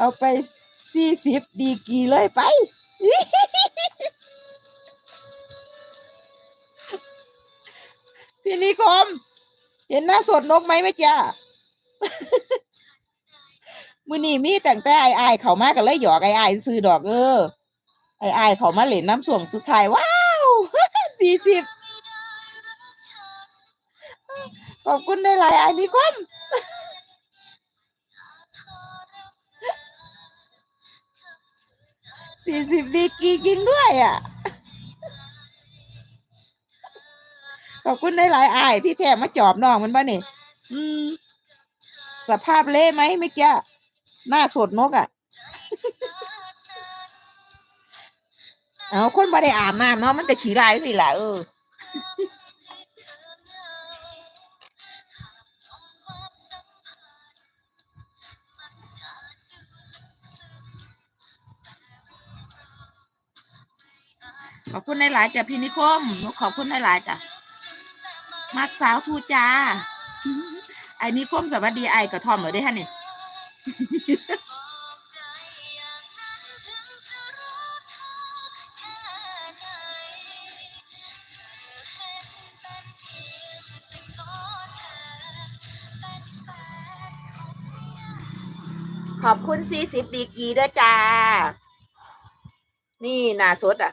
เอาไปสี่สิบดีกรีเลยไป พี่นิคม เห็นหน้าสดนกไหมเมื่อกี้มือนี้มีแต่งแต่ไอ้ไอ้ายเขามากันเลยหยอกไอ้ไอ้ายซื้อดอกเออไอ้ไอ้ายเขามาเล่นน้ำส่วงสุดท้ายว้าวสี่สิบขอบคุณได้หลายไอ้นิคม สี่สิบดีกีจริงด้วยอะ ขอบคุณได้หลายอายที่แถมมาจอบน้องมันบ้านี่อืม สภาพเละไหมเมื่อกี้หน้าสดนกอะ เอาคนบ่ได้อาบน้ำเนาะมันก็ขี้ลายสิล่ะเออ ขอบคุณหลายๆจ้ะพี่นิคมหนูขอบคุณหลายๆจ้ะมักสาวทูจ้าไอ้นิคมสวัสดีไอ้กระทอมเหรอได้ฮะนี่ขอบคุณสี่สิบดีกีด้วยจ้า นี่นาสดอะ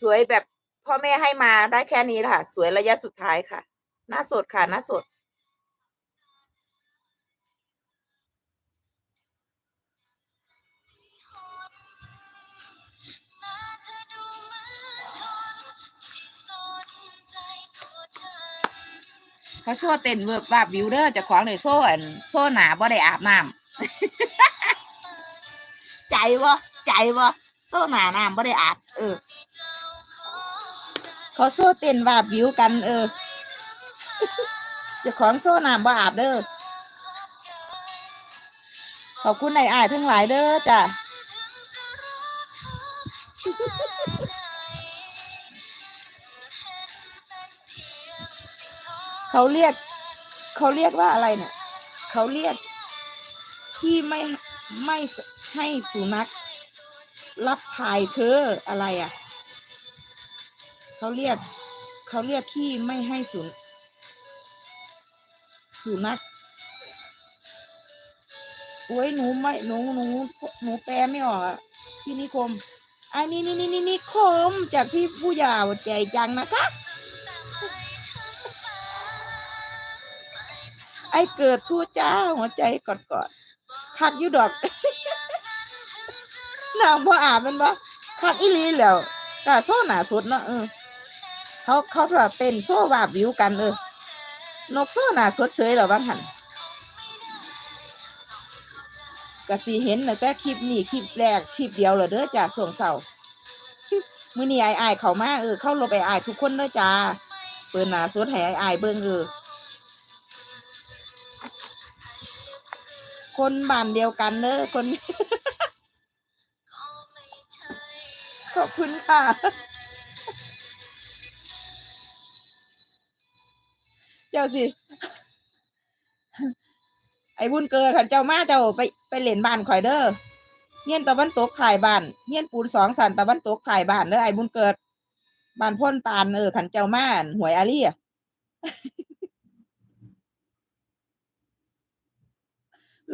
สวยแบบพ่อแม่ให้มาได้แค่นี้แหละค่ะ สวยระยะสุดท้ายค่ะ หน้าสดค่ะ หน้าสด เขาชั่วเต้นเวิร์บว่าวิวเดอร์จะขวางเลยโซ่อันโซ่หนาบ่ได้อาบน้ำ ใจบ่ใจบ่โซ่หนาน้ำบ่ได้อาบเออ เขาโซ่เต้นว่าวิวกัน เออเจะของโซ่น้ำบ่อาบเด้อขอบคุณนายอายทั้งหลายเด้อจ้ะเขาเรียก เขาเรียกว่าอะไรเนี่ย เขาเรียก ที่ไม่ไม่ให้สุนัขรับถ่ายเธออะไรอะ เขาเรียกเขาเรียกที่ไม่ให้สุนสุนัขโอ้ยหนูไม่หนูหนูหนูแปลไม่ออกอะพี่นิคมอันนี้นี่นี่นี่นิคมจากพี่ผู้ยาวใจจังนะคะ ไอ้เกิดทูตจ้าหัวใจกอดกอดๆคักยูดอกน้ำบ่อาบมันบ่คักอีลีแล้วกะโซ่หนาสุดเนาะเออ เขาเขาแบบเต้นโซ่วาบวิวกันเออนกโซ่หนาสดเฉยเหรอบ้างหันกะสีเห็นแต่คลิปนี้คลิปแรกคลิปเดียวเหรอเด้อจ้าส่วงเสารมือนี้ไอ้ไอ้ายเขามาเออเข้าลบไอ้ไอ้ายทุกคนเด้อจ้าเปิดหนาสดให้ไอ้ไอ้ายเบิ่งเออคนบ้านเดียวกันเด้อคนขอบคุณค่ะ จ้าสิ ไอ้บุญเกิดขันเจ้ามาเจ้าไปไปเล่นบ้านข่อยเด้อเฮียนตะวันตกถ่ายบ้านเฮียนปูนสองสันตะวันตกถ่ายบ้านเด้อไอ้บุญเกิดบ้านพ่นตาลเออขันเจ้ามาอั่นหวยอาลี่อะ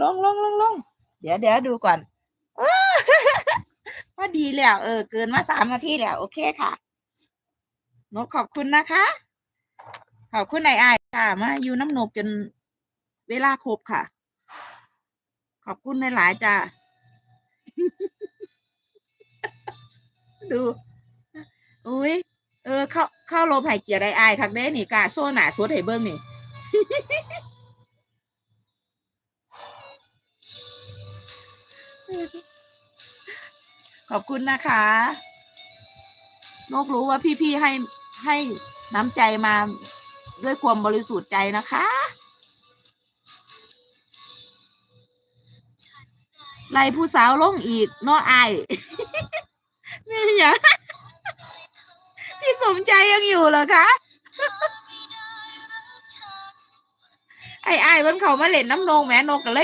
ลงลงลงลงเดี๋ยวเดี๋ยวดูก่อนอ้าพอดีแล้วเออ เกินมาสามนาทีแล้ว โอเคค่ะนกขอบคุณนะคะ ขอบคุณนายอ ค่ะมาอยู่น้ำนกจนเวลาครบค่ะ ขอบคุณในหลายจ้าดู อุ้ยเออ เข้าเข้าลมหายเกียร์ไดอายคักเด้นี่กาโซ่หนาสดให้เบิ้งนี่ขอบคุณนะคะ นกรู้ว่าพี่ๆให้ให้น้ำใจมา ด้วยความบริสุทธิ์ใจนะคะ ไล่ผู้สาวลงอีกเนาะอายนี่ยังพี่สมใจยังอยู่เหรอคะไอ้ไอ้มันเขามาเล่นน้ำนงแหม่นกก็เลย